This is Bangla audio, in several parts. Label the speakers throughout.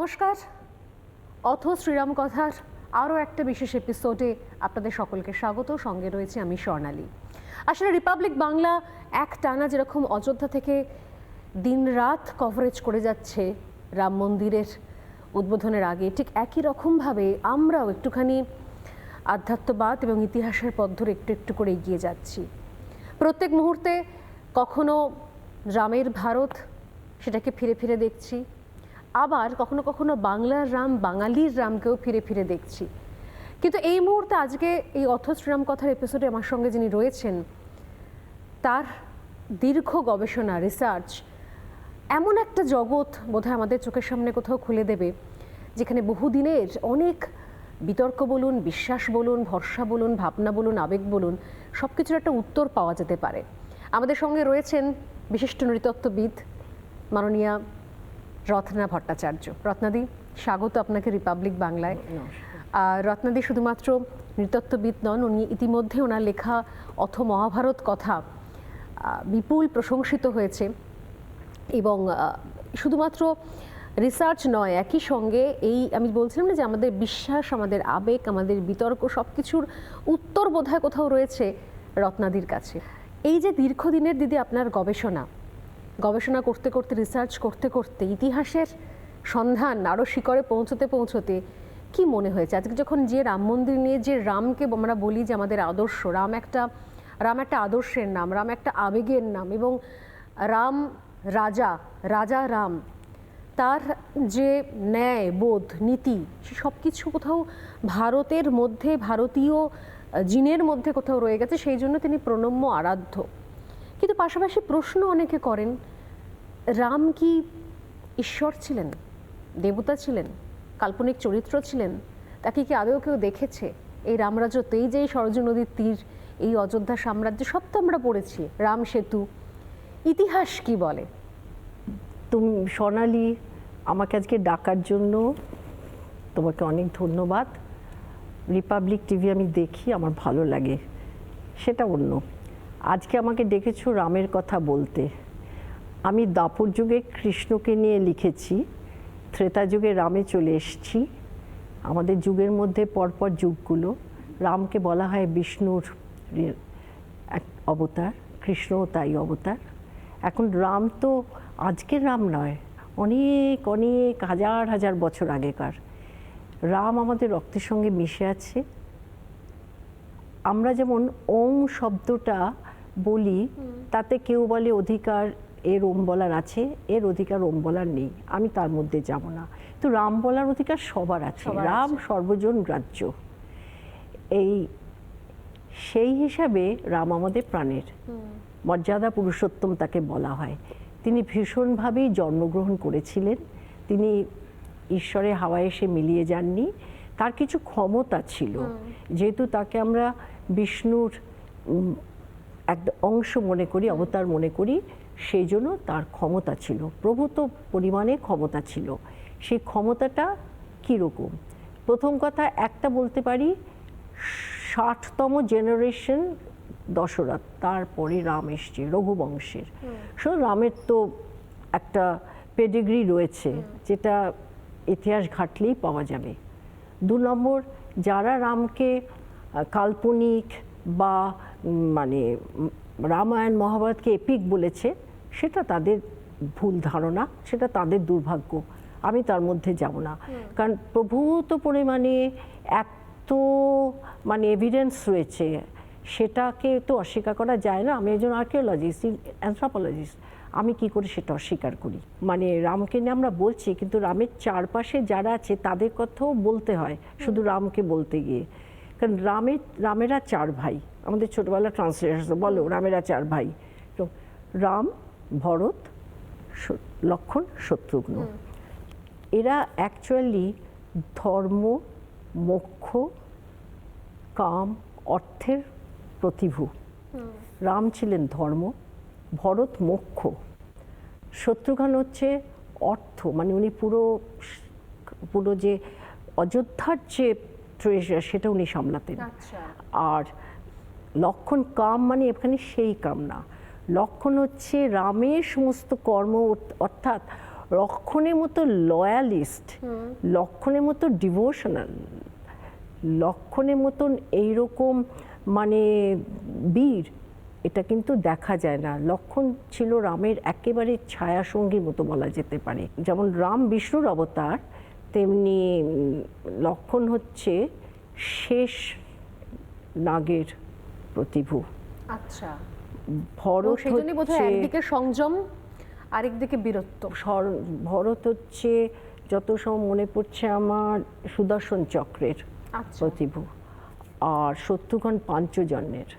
Speaker 1: নমস্কার। অথ শ্রীরাম কথার আরও একটা বিশেষ এপিসোডে আপনাদের সকলকে স্বাগত। সঙ্গে রয়েছে আমি স্বর্ণালী। আসলে রিপাবলিক বাংলা এক টানা যেরকম অযোধ্যা থেকে দিনরাত কভারেজ করে যাচ্ছে রাম মন্দিরের উদ্বোধনের আগে, ঠিক একই রকমভাবে আমরাও একটুখানি আধ্যাত্মবাদ এবং ইতিহাসের পথ ধরে একটু একটু করে এগিয়ে যাচ্ছি। প্রত্যেক মুহূর্তে কখনো রামের ভারত সেটাকে ফিরে ফিরে দেখছি আবার কখনো কখনো বাংলার রাম, বাঙালির রামকেও ফিরে ফিরে দেখছি। কিন্তু এই মুহূর্তে আজকে এই অথ শ্রীরাম কথার এপিসোডে আমার সঙ্গে যিনি রয়েছেন, তার দীর্ঘ গবেষণা রিসার্চ এমন একটা জগৎ বোধহয় আমাদের চোখের সামনে কোথাও খুলে দেবে, যেখানে বহুদিনের অনেক বিতর্ক বলুন, বিশ্বাস বলুন, ভরসা বলুন, ভাবনা বলুন, আবেগ বলুন সব কিছুর একটা উত্তর পাওয়া যেতে পারে। আমাদের সঙ্গে রয়েছেন বিশিষ্ট নৃতত্ত্ববিদ, মাননীয়া রত্না ভট্টাচার্য। রত্নাদি স্বাগত আপনাকে রিপাবলিক বাংলায়। আর রত্নাদি শুধুমাত্র নৃতত্ত্ববিদ নন উনি ইতিমধ্যে ওনার লেখা অথ মহাভারত কথা বিপুল প্রশংসিত হয়েছে। এবং শুধুমাত্র রিসার্চ নয় একই সঙ্গে এই আমি বলছিলাম না যে আমাদের বিশ্বাস আমাদের আবেগ আমাদের বিতর্ক সব কিছুর উত্তর বোধহয় কোথাও রয়েছে রত্নাদির কাছে। এই যে দীর্ঘদিনের দিদি আপনার গবেষণা গবেষণা করতে করতে রিসার্চ করতে করতে ইতিহাসের সন্ধান আরও শিকড়ে পৌঁছতে পৌঁছতে কি মনে হয়েছে? আজকে যখন যে রাম মন্দির নিয়ে যে রামকে আমরা বলি যে আমাদের আদর্শ, রাম একটা রাম একটা আদর্শের নাম, রাম একটা আবেগের নাম এবং রাম রাজা রাজা রাম, তার যে ন্যায়, বোধ, নীতি, সে সব কিছু কোথাও ভারতের মধ্যে, ভারতীয় জিনের মধ্যে কোথাও রয়ে গেছে, সেই জন্য তিনি প্রণম্য আরাধ্য। কিন্তু পাশাপাশি প্রশ্ন অনেকে করেন, রাম কি ঈশ্বর ছিলেন? দেবতা ছিলেন? কাল্পনিক চরিত্র ছিলেন? তাকে কি আদৌ কেউ দেখেছে? এই রামরাজত্ব এই যে সরজু নদীর তীর, এই অযোধ্যা সাম্রাজ্য সব তো আমরা পড়েছি। রাম সেতু, ইতিহাস কি বলে?
Speaker 2: তুমি সোনালি, আমাকে আজকে ডাকার জন্য তোমাকে অনেক ধন্যবাদ। রিপাবলিক টিভি আমি দেখি, আমার ভালো লাগে। সেটা অন্য। আজকে আমাকে ডেকেছো রামের কথা বলতে। আমি দাপর যুগে কৃষ্ণকে নিয়ে লিখেছি, ত্রেতা যুগে রামে চলে এসেছি। আমাদের যুগের মধ্যে পরপর যুগগুলো, রামকে বলা হয় বিষ্ণুর এক অবতার, কৃষ্ণও তাই অবতার। এখন রাম তো আজকের রাম নয়, অনেক অনেক, হাজার হাজার বছর আগেকার। রাম আমাদের রক্তের সঙ্গে মিশে আছে। আমরা যেমন ওম শব্দটা বলি তাতে কেউ বলে অধিকার এর ওম বলার আছে এর অধিকার ওম বলার নেই আমি তার মধ্যে যাব না। তো রাম বলার অধিকার সবার আছে রাম সর্বজন গ্রাহ্য। এই সেই হিসাবে রাম আমাদের প্রাণের। মর্যাদা পুরুষোত্তম তাকে বলা হয়। তিনি ভীষণভাবেই জন্মগ্রহণ করেছিলেন। তিনি ঈশ্বরের হাওয়ায় এসে মিলিয়ে যাননি। তার কিছু ক্ষমতা ছিল। যেহেতু তাকে আমরা বিষ্ণুর একটা অংশ মনে করি অবতার মনে করি সেই জন্য তার ক্ষমতা ছিল। প্রভূত পরিমাণে ক্ষমতা ছিল। সেই ক্ষমতাটা কীরকম? প্রথম কথা একটা বলতে পারি ষাটতম জেনারেশন দশরথ তারপরে রাম এসছে রঘুবংশের। শুধু রামের তো একটা পেডিগ্রি রয়েছে যেটা ইতিহাস ঘাটলেই পাওয়া যাবে। দু নম্বর যারা রামকে কাল্পনিক বা মানে রামায়ণ মহাভারতকে এপিক বলেছে সেটা তাদের ভুল ধারণা সেটা তাদের দুর্ভাগ্য। আমি তার মধ্যে যাব না। কারণ প্রভূত পরিমাণে এত মানে এভিডেন্স রয়েছে সেটাকে তো অস্বীকার করা যায় না। আমি একজন আর্কিওলজিস্ট অ্যান্থ্রোপোলজিস্ট আমি কি করে সেটা অস্বীকার করি? মানে রামকে নিয়ে আমরা বলছি কিন্তু রামের চারপাশে যারা আছে তাদের কথাও বলতে হয় শুধু রামকে বলতে গিয়ে। কারণ রামের রামেরা চার ভাই। আমাদের ছোটবেলা ট্রান্সলেশন বলো রামেরা চার ভাই। তো রাম ভরত লক্ষণ শত্রুঘ্ন। এরা অ্যাকচুয়ালি ধর্ম মোক্ষ কাম অর্থের প্রতিভু। রাম ছিলেন ধর্ম ভরত মোক্ষ। শত্রুঘ্ন হচ্ছে অর্থ মানে উনি পুরো পুরো যে অযোধ্যার যে ট্রেজার সেটা উনি সামলাতেন।
Speaker 1: আচ্ছা।
Speaker 2: আর লক্ষণ কাম মানে এখানে সেই কাম না। লক্ষণ হচ্ছে রামের সমস্ত কর্ম অর্থাৎ লক্ষণের মতো লয়ালিস্ট লক্ষণের মতো ডিভোশনাল লক্ষণের মতন এইরকম মানে বীর এটা কিন্তু দেখা যায় না। লক্ষণ ছিল রামের একেবারে ছায়াসঙ্গীর মতো বলা যেতে পারে। যেমন রাম বিষ্ণুর অবতার তেমনি লক্ষণ হচ্ছে শেষ নাগের প্রতিভু।
Speaker 1: আচ্ছা।
Speaker 2: ভরত
Speaker 1: সেই জন্যই বোধহয় একদিকে সংযম আরেকদিকে বীরত্ব।
Speaker 2: ভরত হচ্ছে যত সময় মনে পড়ছে আমার সুদর্শন চক্রের
Speaker 1: আচ্ছা।
Speaker 2: প্রতিভু আর শত্রুঘ্ন পাঞ্চজন্যের।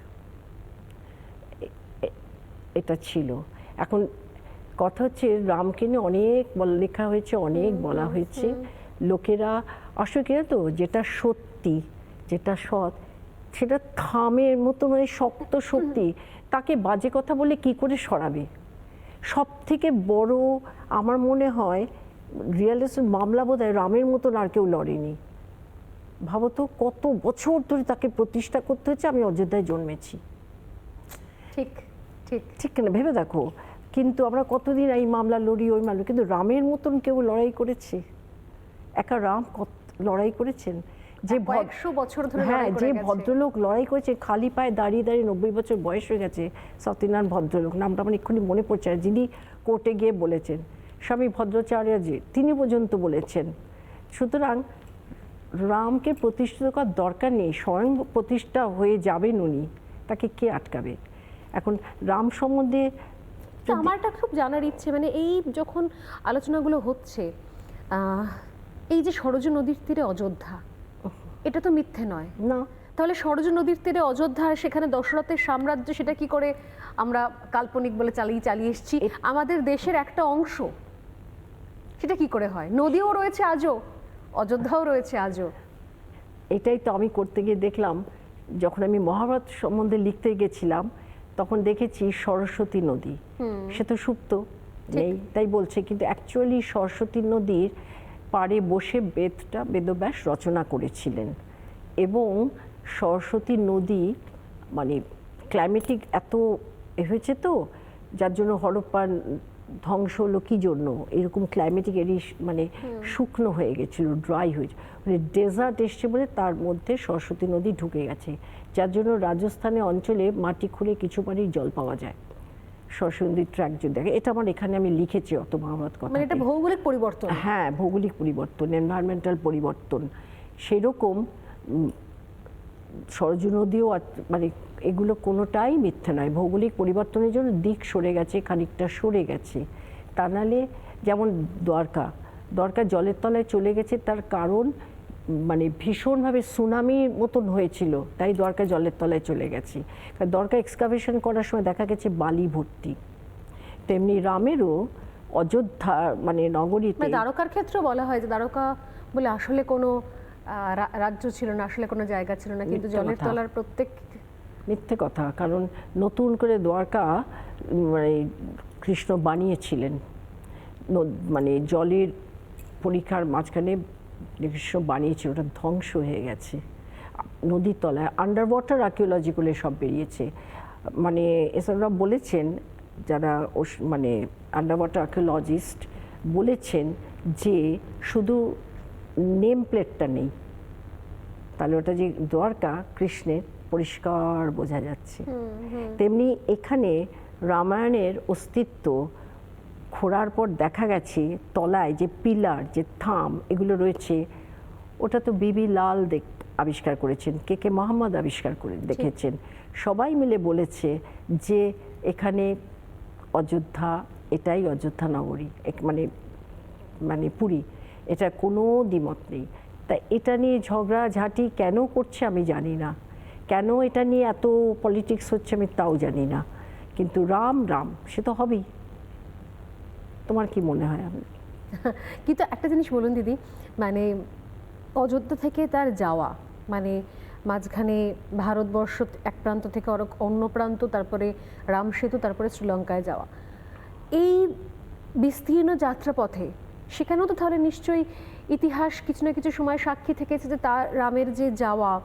Speaker 2: এটা ছিল। এখন কথা হচ্ছে রামকে নিয়ে অনেক লেখা হয়েছে অনেক বলা হয়েছে। লোকেরা আসলে তো? যেটা সত্যি যেটা সৎ সেটা থামের মতো মানে শক্ত সত্যি তাকে বাজে কথা বলে কি করে সরাবে? সব থেকে বড় আমার মনে হয় রিয়ালিস্ট মামলা বোধ হয় রামের মতন আর কেউ লড়েনি। ভাবো তো কত বছর ধরে তাকে প্রতিষ্ঠা করতে হচ্ছে আমি অযোধ্যায় জন্মেছি।
Speaker 1: ঠিক ঠিক।
Speaker 2: ঠিক না ভেবে দেখো। কিন্তু আমরা কতদিন এই মামলা লড়ি ওই মামলা? কিন্তু রামের মতন কেউ লড়াই করেছে? একা রাম কত লড়াই করেছেন? যে
Speaker 1: কয়েকশো বছর ধরে
Speaker 2: হ্যাঁ যে ভদ্রলোক লড়াই করেছে খালি পায়ে দাঁড়িয়ে দাঁড়িয়ে নব্বই বছর বয়স হয়ে গেছে সত্যনারায়ণ ভদ্রলোক নামটা আমার এক্ষুনি মনে পড়ছে না, যিনি কোর্টে গিয়ে বলেছেন স্বামী ভদ্রাচার্য যে তিনি পর্যন্ত বলেছেন। সুতরাং রামকে প্রতিষ্ঠিত করার দরকার নেই স্বয়ং প্রতিষ্ঠা হয়ে যাবেন উনি তাকে কে আটকাবে? এখন রাম সম্বন্ধে
Speaker 1: তো আমার একটা খুব জানার ইচ্ছে মানে এই যখন আলোচনাগুলো হচ্ছে এই যে সরজ নদীর তীরে অযোধ্যা এটা তো মিথ্যে নয়।
Speaker 2: না।
Speaker 1: তাহলে সরজ নদীর তীরে অযোধ্যা সেখানে দশরথের সাম্রাজ্য সেটা কি করে আমরা কাল্পনিক বলে চালিয়ে চালিয়ে এসেছি? আমাদের দেশের একটা অংশ সেটা কি করে হয়? নদীও রয়েছে আজও অযোধ্যাও রয়েছে আজও।
Speaker 2: এটাই তো আমি করতে গিয়ে দেখলাম যখন আমি মহাভারত সম্বন্ধে লিখতে গেছিলাম তখন দেখেছি সরস্বতী নদী। সে তো সুপ্ত নেই তাই বলছে। কিন্তু অ্যাকচুয়ালি সরস্বতী নদীর পাড়ে বসে বেদটা বেদব্যাস রচনা করেছিলেন। এবং সরস্বতী নদী মানে ক্লাইমেটিক এত এ হয়েছে তো যার জন্য হরপ্পার ধ্বংস হলো কী জন্য এরকম ক্লাইমেটিক এরই মানে শুকনো হয়ে গেছিল ড্রাই হয়েছে। মানে ডেজার্ট এসছে বলে তার মধ্যে সরস্বতী নদী ঢুকে গেছে। যার জন্য রাজস্থানে অঞ্চলে মাটি খুঁড়ে কিছু বাড়ির জল পাওয়া যায়। সরস্বতী নদীর ট্র্যাক যদি দেখে এটা আমার এখানে আমি লিখেছি অত মহাভারত কথা
Speaker 1: মানে এটা ভৌগোলিক পরিবর্তন।
Speaker 2: হ্যাঁ ভৌগোলিক পরিবর্তন এনভায়রনমেন্টাল পরিবর্তন। সেরকম সরজু নদীও মানে এগুলো কোনোটাই মিথ্যে নয়। ভৌগোলিক পরিবর্তনের জন্য দিক সরে গেছে খানিকটা সরে গেছে। তা নাহলে যেমন দ্বারকা দ্বারকা জলের তলায় চলে গেছে তার কারণ মানে ভীষণভাবে সুনামির মতন হয়েছিল তাই দ্বারকা জলের তলায় চলে গেছি। কারণ দ্বারকা এক্সকাভেশন করার সময় দেখা গেছে বালি ভর্তি। তেমনি রামেরও অযোধ্যা মানে নগরীতে
Speaker 1: মানে দ্বারকার ক্ষেত্রে বলা হয় যে দ্বারকা বলে আসলে কোনো রাজ্য ছিল না আসলে কোনো জায়গা ছিল না কিন্তু জলের। তলার প্রত্যেক
Speaker 2: মিথ্যে কথা কারণ নতুন করে দ্বারকা মানে কৃষ্ণ বানিয়েছিলেন। মানে জলের পরীক্ষার মাঝখানে কৃষ্ণ বানিয়েছিল ওটা ধ্বংস হয়ে গেছে। নদীর তলায় আন্ডার ওয়াটার আর্কিওলজিগুলো সব বেরিয়েছে। মানে এছাড়া বলেছেন যারা মানে আন্ডার ওয়াটার আর্কিওলজিস্ট বলেছেন যে শুধু নেম প্লেটটা নেই তাহলে ওটা যে দ্বারকা কৃষ্ণের পরিষ্কার বোঝা যাচ্ছে। তেমনি এখানে রামায়ণের অস্তিত্ব খোঁড়ার পর দেখা গেছে তলায় যে পিলার যে থাম এগুলো রয়েছে ওটা তো বিবি লাল দেখ আবিষ্কার করেছেন কে কে মোহাম্মদ আবিষ্কার করে দেখেছেন। সবাই মিলে বলেছে যে এখানে অযোধ্যা এটাই অযোধ্যা নগরী এক- মানে মানে পুরী এটা কোনো দ্বিমত নেই। তা এটা নিয়ে ঝগড়াঝাঁটি কেন করছে আমি জানি না। কেন এটা নিয়ে এত পলিটিক্স হচ্ছে আমি তাও জানি না। কিন্তু রাম রাম সে তো হবেই। তোমার কি মনে হয়? আমি
Speaker 1: কিন্তু একটা জিনিস বলুন দিদি মানে অযোধ্যা থেকে তার যাওয়া মানে মাঝখানে ভারতবর্ষ এক প্রান্ত থেকে অর- অন্য প্রান্ত, তারপরে রাম সেতু, তারপরে শ্রীলঙ্কায় যাওয়া। এই বিস্তীর্ণ যাত্রাপথে সেখানেও তো তাহলে নিশ্চয়ই ইতিহাস কিছু না কিছু সময় সাক্ষী থেকেছে যে তার, রামের যে যাওয়া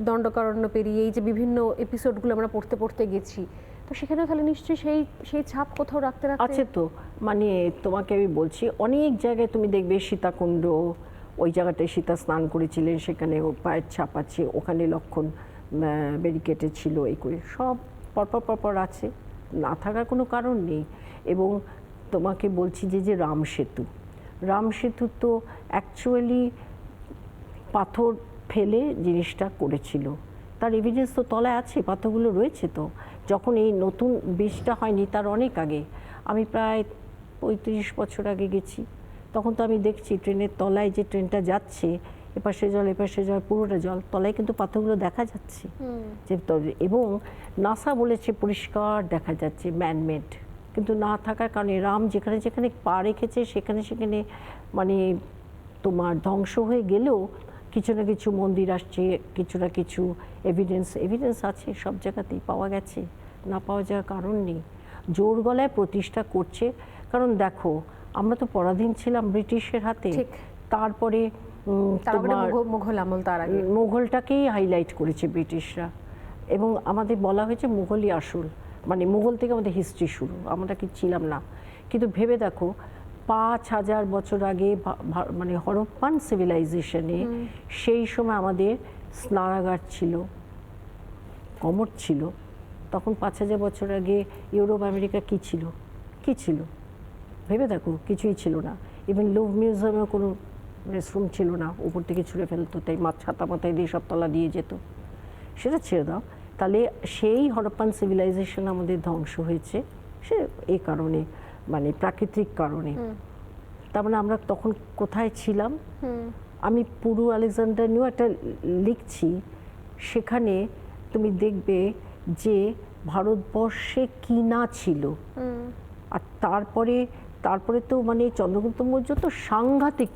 Speaker 1: দণ্ডকারণ্য পেরিয়ে এই যে বিভিন্ন এপিসোডগুলো আমরা পড়তে পড়তে গেছি তো সেখানেও তাহলে নিশ্চয়ই সেই সেই ছাপ কোথাও রাখতে রাখতে
Speaker 2: আছে তো। মানে তোমাকে আমি বলছি, অনেক জায়গায় তুমি দেখবে সীতাকুণ্ড, ওই জায়গাটায় সীতা স্নান করেছিলেন, সেখানে পায়ের ছাপ আছে, ওখানে লক্ষণ ব্যারিকেটে ছিল এই করে। সব পরপর পরপর আছে, না থাকার কোনো কারণ নেই। এবং তোমাকে বলছি যে যে রাম সেতু। রাম সেতু তো অ্যাকচুয়ালি পাথর ফেলে জিনিসটা করেছিল। তার এভিডেন্স তো তলায় আছে পাথরগুলো রয়েছে তো। যখন এই নতুন বীজটা হয়নি তার অনেক আগে। আমি প্রায় পঁয়ত্রিশ বছর আগে গেছি। তখন তো আমি দেখছি ট্রেনের তলায় যে ট্রেনটা যাচ্ছে এপাশে জল এপাশে জল পুরোটা জল তলায় কিন্তু পাথরগুলো দেখা যাচ্ছে। যে এবং নাসা বলেছে পরিষ্কার দেখা যাচ্ছে ম্যানমেড কিন্তু না থাকার কারণে রাম যেখানে যেখানে পা রেখেছে সেখানে সেখানে মানে তোমার ধ্বংস হয়ে গেলেও কিছু না কিছু মন্দির আসছে কিছু না কিছু এভিডেন্স এভিডেন্স আছে সব জায়গাতেই পাওয়া গেছে। না পাওয়া যাওয়ার কারণ নেই। জোর গলায় প্রতিষ্ঠা করছে। কারণ দেখো আমরা তো পরাধীন ছিলাম ব্রিটিশের হাতে। তারপরে
Speaker 1: মুঘল আমল তার আগে।
Speaker 2: মুঘলটাকেই হাইলাইট করেছে ব্রিটিশরা। এবং আমাদের বলা হয়েছে মুঘলই আসল। মানে মুঘল থেকে আমাদের হিস্ট্রি শুরু। আমরা কি ছিলাম না। কিন্তু ভেবে দেখো পাঁচ হাজার বছর আগে মানে হরপ্পান সিভিলাইজেশনে সেই সময় আমাদের স্নানাগার ছিল কমর ছিল। তখন পাঁচ হাজার বছর আগে ইউরোপ আমেরিকা কি ছিল? কি ছিল? ভেবে দেখো কিছুই ছিল না। ইভেন লুভ মিউজিয়ামেও কোনো রেস্টরুম ছিল না উপর থেকে ছুঁড়ে ফেলতো তাই মাছ ছাতা মাথায় দিয়ে সব তলা দিয়ে যেত। সেটা ছেড়ে দাও। তাহলে সেই হরপ্পান সিভিলাইজেশন আমাদের ধ্বংস হয়েছে সে এই কারণে। মানে প্রাকৃতিক কারণে। তার মানে আমরা তখন কোথায় ছিলাম? আমি পুরু আলেকজান্ডার নিয়েও একটা লিখছি সেখানে তুমি দেখবে যে ভারতবর্ষে কি না ছিল। আর তারপরে তারপরে তো মানে চন্দ্রগুপ্ত মৌর্য তো সাংঘাতিক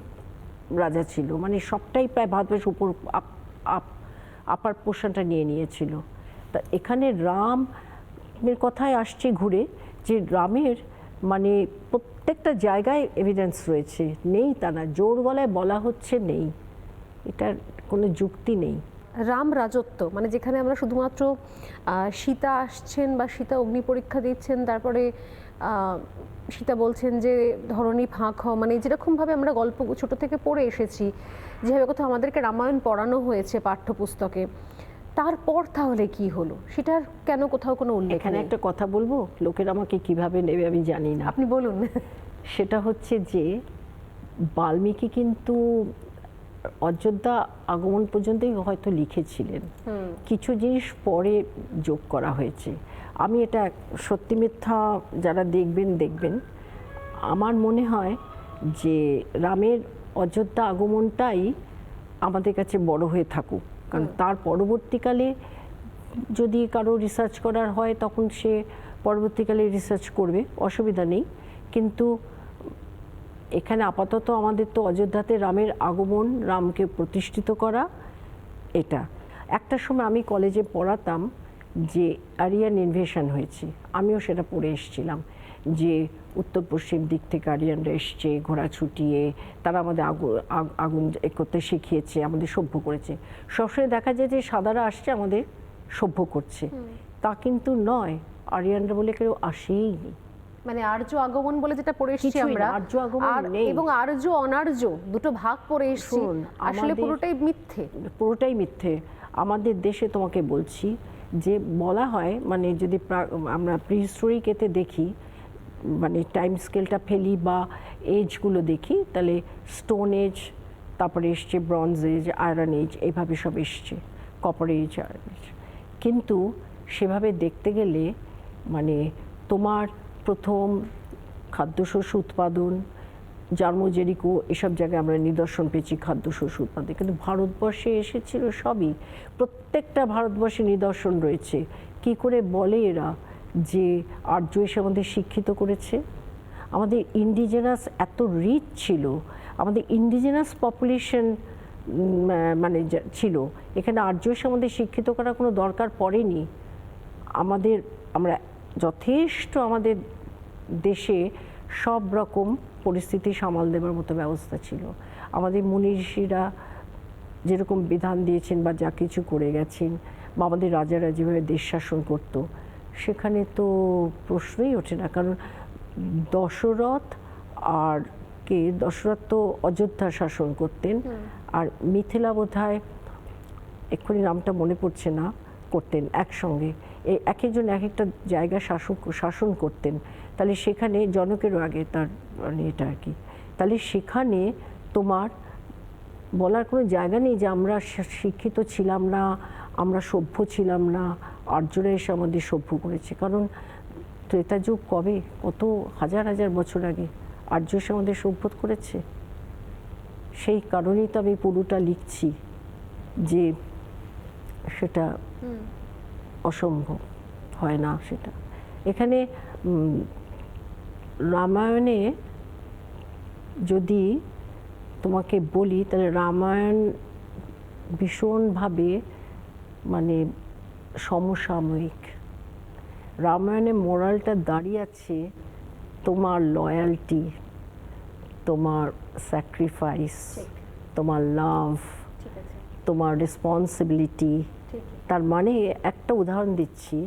Speaker 2: রাজা ছিল মানে সবটাই প্রায় ভারতবর্ষ উপর আপ আপ আপার পোর্শনটা নিয়ে নিয়েছিল। তা এখানে রাম কথায় আসছে ঘুরে যে রামের মানে প্রত্যেকটা জায়গায় এভিডেন্স রয়েছে। নেই তা না, জোর গলায় বলা হচ্ছে নেই। এটার কোনো যুক্তি নেই।
Speaker 1: রাম রাজত্ব মানে যেখানে আমরা শুধুমাত্র সীতা আসছেন বা সীতা অগ্নি পরীক্ষা দিচ্ছেন, তারপরে সীতা বলছেন যে ধরনী ফাঁক হ মানে যেরকমভাবে আমরা গল্প ছোট থেকে পড়ে এসেছি, যেভাবে কোথাও আমাদেরকে রামায়ণ পড়ানো হয়েছে পাঠ্যপুস্তকে তারপর তাহলে কি হলো? সেটার কেন কোথাও কোনো উল্লেখ
Speaker 2: এখানে একটা কথা বলব? লোকের আমাকে কীভাবে নেবে আমি জানি না।
Speaker 1: আপনি বলুন।
Speaker 2: সেটা হচ্ছে যে বাল্মীকি কিন্তু অযোধ্যা আগমন পর্যন্তই হয়তো লিখেছিলেন। কিছু জিনিস পরে যোগ করা হয়েছে। আমি এটা সত্যি মিথ্যা যারা দেখবেন দেখবেন। আমার মনে হয় যে রামের অযোধ্যা আগমনটাই আমাদের কাছে বড় হয়ে থাকুক। কারণ তার পরবর্তীকালে যদি কারও রিসার্চ করার হয় তখন সে পরবর্তীকালে রিসার্চ করবে অসুবিধা নেই। কিন্তু এখানে আপাতত আমাদের তো অযোধ্যাতে রামের আগমন রামকে প্রতিষ্ঠিত করা এটা। একটা সময় আমি কলেজে পড়াতাম যে আরিয়ান ইনভেশন হয়েছে আমিও সেটা পড়ে এসেছিলাম। যে উত্তর পশ্চিম দিক থেকে আরিয়ানরা এসছে ঘোড়া ছুটিয়ে তারা আমাদের আগুন আগুন করতে শিখিয়েছে আমাদের সভ্য করেছে। সবসময় দেখা যায় যে সাদারা আসছে আমাদের সভ্য করছে। তা কিন্তু নয় আরিয়ানরা বলে কেউ আসেইনি
Speaker 1: মানে আর্য আগমন বলে যেটা পড়ে এসেছি আমরা
Speaker 2: আর্য আগমন নেই।
Speaker 1: এবং আর্য অনার্য দুটো ভাগ পড়ে এসেছি। আসলে পুরোটাই মিথ্যে।
Speaker 2: পুরোটাই মিথ্যে। আমাদের দেশে তোমাকে বলছি যে বলা হয় মানে যদি প্রা- আমরা প্রিহিস্টোরিক এতে দেখি মানে টাইম স্কেলটা ফেলি বা এজগুলো দেখি, তাহলে স্টোন এজ তারপরে এসছে ব্রঞ্জ এজ আয়রন এজ এইভাবে সব এসছে কপার এজ আয়রন এজ কিন্তু সেভাবে দেখতে গেলে মানে তোমার প্রথম খাদ্যশস্য উৎপাদন, জার্মোজেরিকো, এসব জায়গায় আমরা নিদর্শন পেয়েছি খাদ্যশস্য উৎপাদন। কিন্তু ভারতবর্ষে এসেছিল সবই, প্রত্যেকটা ভারতবর্ষে নিদর্শন রয়েছে। কি করে বলে এরা? যে আর্য এসে আমাদের শিক্ষিত করেছে। আমাদের ইন্ডিজেনাস এত রিচ ছিল। আমাদের ইন্ডিজেনাস পপুলেশন মানে ছিল। এখানে আর্য এসে আমাদের শিক্ষিত করার কোনো দরকার পড়েনি। আমাদের, আমরা যথেষ্ট আমাদের দেশে সব রকম পরিস্থিতি সামাল দেবার মতো ব্যবস্থা ছিল। আমাদের মুনি ঋষিরা যেরকম বিধান দিয়েছেন বা যা কিছু করে গেছেন বা আমাদের রাজারা যেভাবে দেশ শাসন করতো সেখানে তো প্রশ্নই ওঠে না কারণ দশরথ আর কে? দশরথ তো অযোধ্যা শাসন করতেন আর মিথিলা বোধহয় এক্ষুনি নামটা মনে পড়ছে না করতেন একসঙ্গে। এই এক একজন এক একটা জায়গা শাসন শাসন করতেন। তাহলে সেখানে জনকেরও আগে তার মানে এটা আর কি। তাহলে সেখানে তোমার বলার কোনো জায়গা নেই যে আমরা শিক্ষিত ছিলাম না আমরা সভ্য ছিলাম না আর্যরা এসে আমাদের সভ্য করেছে। কারণ ত্রেতা যুগ কবে? কত হাজার হাজার বছর আগে আর্য এসে আমাদের সভ্য করেছে। সেই কারণেই তো আমি পুরোটা লিখছি যে সেটা অসম্ভব হয় না সেটা। এখানে রামায়ণে যদি তোমাকে বলি তাহলে রামায়ণ ভীষণভাবে মানে সমসাময়িক। রামায়ণে মোরালটা দাঁড়িয়ে আছে তোমার লয়ালটি তোমার স্যাক্রিফাইস তোমার লাভ তোমার রেসপন্সিবিলিটি তার মানে একটা উদাহরণ দিচ্ছি।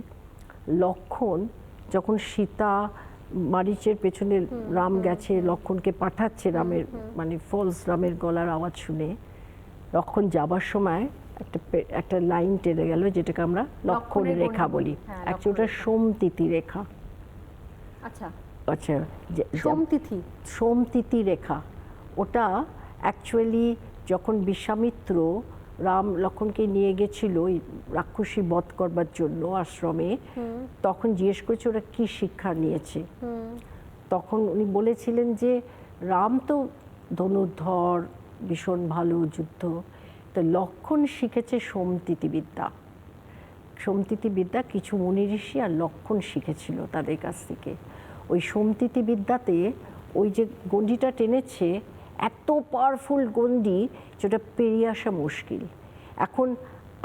Speaker 2: লক্ষণ যখন সীতা মারিচের পেছনে রাম গেছে লক্ষণকে পাঠাচ্ছে রামের মানে ফলস রামের গলার আওয়াজ শুনে। লক্ষণ যাবার সময় একটা একটা লাইন টেনে গেল যেটাকে আমরা লক্ষণ রেখা বলি। অ্যাকচুয়ালি ওটা সোমতিথি রেখা।
Speaker 1: আচ্ছা।
Speaker 2: আচ্ছা যে-
Speaker 1: সোমতিথি
Speaker 2: সোমতিথি রেখা। ওটা অ্যাকচুয়ালি যখন বিশ্বামিত্র রাম লক্ষণকে নিয়ে গেছিল ওই রাক্ষসী বধ করবার জন্য আশ্রমে তখন জিজ্ঞেস করেছে ওরা কি শিক্ষা নিয়েছে। তখন উনি বলেছিলেন যে রাম তো ধনুর্ধর ভীষণ ভালো যুদ্ধ। তো লক্ষণ শিখেছে সোমতিথি বিদ্যা সোমতিথি বিদ্যা কিছু মুনি ঋষি আর লক্ষণ শিখেছিল তাদের কাছ থেকে। ওই সোমতিথি বিদ্যাতে ওই যে গণ্ডিটা টেনেছে, এত পাওয়ারফুল গণ্ডি যেটা পেরিয়ে আসা মুশকিল। এখন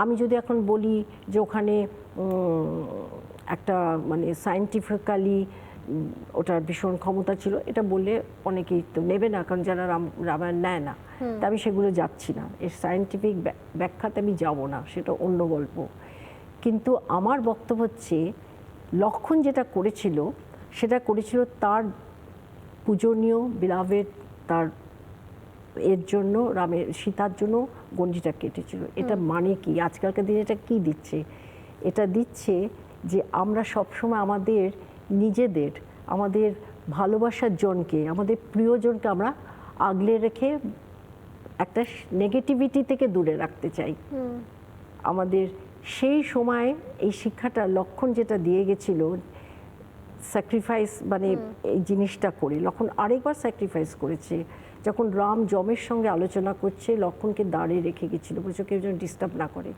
Speaker 2: আমি যদি এখন বলি যে ওখানে একটা মানে সায়েন্টিফিক্যালি ওটার ভীষণ ক্ষমতা ছিল। এটা বললে অনেকেই তো নেবে না কারণ যারা রাম রামায়ণ নেয় না তা আমি সেগুলো যাচ্ছি না। এর সায়েন্টিফিক ব্যাখ্যাতে আমি যাব না সেটা অন্য গল্প। কিন্তু আমার বক্তব্য হচ্ছে লক্ষণ যেটা করেছিল সেটা করেছিল তার পূজনীয় বিলাভের তার এর জন্য রামের সীতার জন্য গণ্ডিটা কেটেছিল। এটা মানে কি? আজকালকার দিনে এটা কি দিচ্ছে? এটা দিচ্ছে যে আমরা সবসময় আমাদের নিজেদের আমাদের ভালোবাসার জনকে আমাদের প্রিয়জনকে আমরা আগলে রেখে একটা নেগেটিভিটি থেকে দূরে রাখতে চাই। আমাদের সেই সময় এই শিক্ষাটা লক্ষণ যেটা দিয়ে গেছিল স্যাক্রিফাইস মানে এই জিনিসটা করে লক্ষণ আরেকবার স্যাক্রিফাইস করেছে। যখন রাম যমের সঙ্গে আলোচনা করছে লক্ষণকে দাঁড়িয়ে রেখে গেছিল বলছে কেউ যেন ডিস্টার্ব না করে।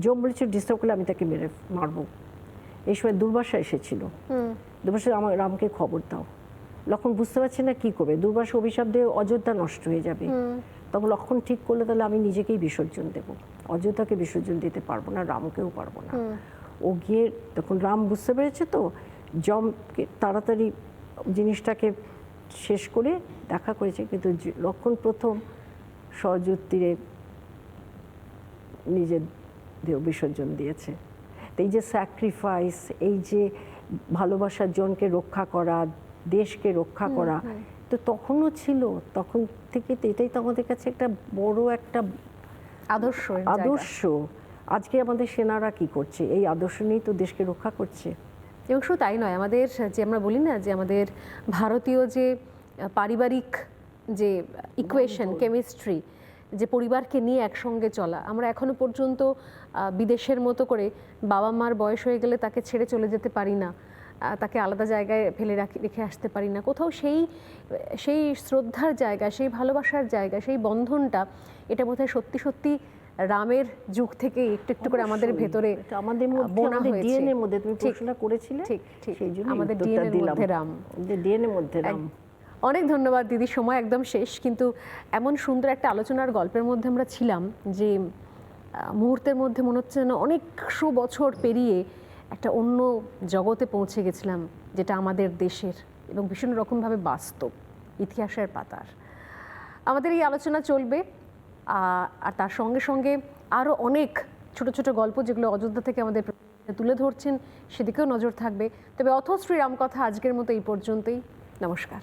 Speaker 2: যম বলেছে ডিস্টার্ব করলে আমি তাকে মেরে মারবো। এই সময় দুর্বাসা এসেছিল। দুর্বাসা আমার রামকে খবর দাও। লক্ষণ বুঝতে পারছে না কি করবে। দুর্বাসা অভিশাপ দিয়ে অযোধ্যা নষ্ট হয়ে যাবে। তখন লক্ষণ ঠিক করলে তাহলে আমি নিজেকেই বিসর্জন দেব। অযোধ্যাকে বিসর্জন দিতে পারব না রামকেও পারব না। ও গিয়ে তখন রাম বুঝতে পেরেছে তো জমকে তাড়াতাড়ি জিনিসটাকে শেষ করে দেখা করেছে। কিন্তু লক্ষণ প্রথম সহযোগ তীরে নিজের দেহ বিসর্জন দিয়েছে। এই যে স্যাক্রিফাইস এই যে ভালোবাসার জনকে রক্ষা করা দেশকে রক্ষা করা তো তখনও ছিল তখন থেকে তো এটাই তো আমাদের কাছে একটা বড় একটা
Speaker 1: আদর্শ
Speaker 2: আদর্শ। আজকে আমাদের সেনারা কি করছে? এই আদর্শ নিয়েই তো দেশকে রক্ষা করছে।
Speaker 1: এবং শুধু তাই নয় আমাদের যে আমরা বলি না যে আমাদের ভারতীয় যে পারিবারিক যে ইকুয়েশন কেমিস্ট্রি যে পরিবারকে নিয়ে একসঙ্গে চলা আমরা এখনও পর্যন্ত বিদেশের মতো করে বাবা মার বয়স হয়ে গেলে তাকে ছেড়ে চলে যেতে পারি না তাকে আলাদা জায়গায় ফেলে রাখি রেখে আসতে পারি না কোথাও সেই সেই শ্রদ্ধার জায়গা সেই ভালোবাসার জায়গা সেই বন্ধনটা এটা বোধহয় সত্যি সত্যি রামের যুগ থেকে একটু একটু করে আমাদের ভেতরে
Speaker 2: আমাদের মধ্যে আমাদের। ডিএনএ মধ্যে তুমি প্রশ্নটা করেছিলে
Speaker 1: ঠিক, ঠিক।
Speaker 2: সেই জন্য
Speaker 1: আমাদের
Speaker 2: দিলাম
Speaker 1: মধ্যে রাম।
Speaker 2: ডিএনএ মধ্যে রাম
Speaker 1: অনেক ধন্যবাদ দিদি সময় একদম শেষ কিন্তু এমন সুন্দর একটা আলোচনার গল্পের মধ্যে আমরা ছিলাম যে মুহূর্তের মধ্যে মনে হচ্ছে যেন অনেকশো বছর পেরিয়ে একটা অন্য জগতে পৌঁছে গেছিলাম, যেটা আমাদের দেশের এবং ভীষণ রকমভাবে বাস্তব, ইতিহাসের পাতার। আমাদের এই আলোচনা চলবে আর তার সঙ্গে সঙ্গে আরও অনেক ছোট ছোট গল্প যেগুলো অযোধ্যা থেকে আমাদের তুলে ধরছেন, সেদিকেও নজর থাকবে। তবে অথ শ্রীরাম কথা আজকের মতো এই পর্যন্তই।
Speaker 2: নমস্কার।